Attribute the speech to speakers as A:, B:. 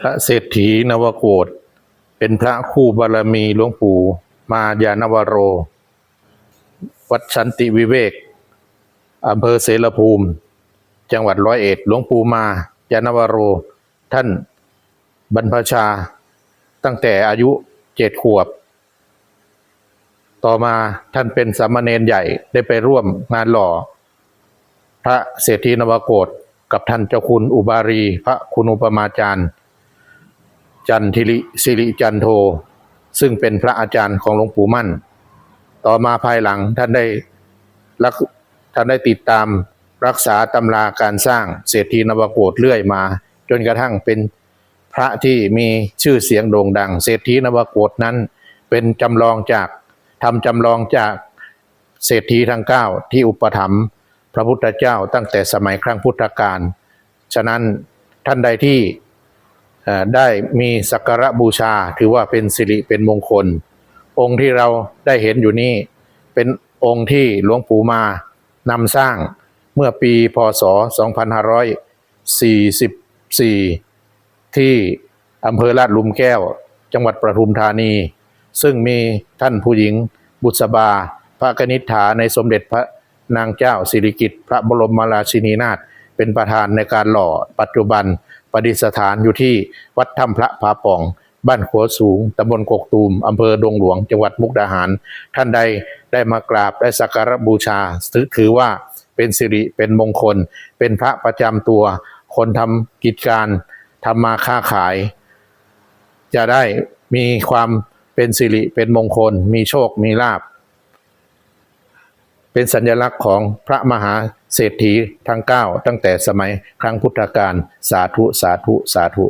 A: พระเศรษฐีนวโกฏเป็นพระคู่บารมีหลวงปู่มายานวโร วัดสันติวิเวกอำเภอเสรภูมิ จังหวัดร้อยเอ็ดหลวงปู่มายานวโร ท่านบรรพชา ตั้งแต่อายุเจ็ดขวบ ต่อมาท่านเป็นสามเณรใหญ่ได้ไปร่วมงานหล่อ พระเศรษฐีนวโกฏกับท่านเจ้าคุณอุบารี พระคุณอุปมาจารย์ จันทิริสิริจันโท ซึ่งเป็นพระอาจารย์ของหลวงปู่มั่น ต่อมาภายหลังท่านได้รักท่านได้ติดตามรักษาตำราการสร้างเศรษฐีนวโกฏเรื่อยมา จนกระทั่งเป็นพระที่มีชื่อเสียงโด่งดัง เศรษฐีนวโกฏนั้น เป็นจำลองจากทำจำลองจากเศรษฐีทั้งเก้าที่อุปถัมภ์พระพุทธเจ้าตั้งแต่สมัยครั้งพุทธกาลฉะนั้นท่านใดที่ ได้มีสักการะบูชา ถือว่าเป็นสิริเป็นมงคล องค์ที่เราได้เห็นอยู่นี่เป็นองค์ที่หลวงปู่มานำสร้างเมื่อปีพศ 2544 ที่อำเภอลาดลุมแก้ว จังหวัดประทุมธานี ซึ่งมีท่านผู้หญิงบุษบา พระกนิษฐาในสมเด็จพระนางเจ้าสิริกิติ์พระบรมราชินีนาถเป็นประธานในการหล่อปัจจุบัน ประดิษฐานอยู่ที่วัดถ้ำพระพาป่อง บ้านขัวสูงตำบลกกตูมอำเภอดงหลวง จังหวัดมุกดาหาร ท่านใดได้มากราบได้สักการะบูชาถือถือว่าเป็นสิริเป็นมงคล เป็นพระประจำตัว คนทำกิจการทำมาค้าขาย จะได้มีความเป็นสิริเป็นมงคล มีโชคมีลาภ เป็นสัญลักษณ์ของพระมหาเศรษฐีทั้งเก้าตั้งแต่สมัยครั้งพุทธกาลสาธุสาธุสาธุ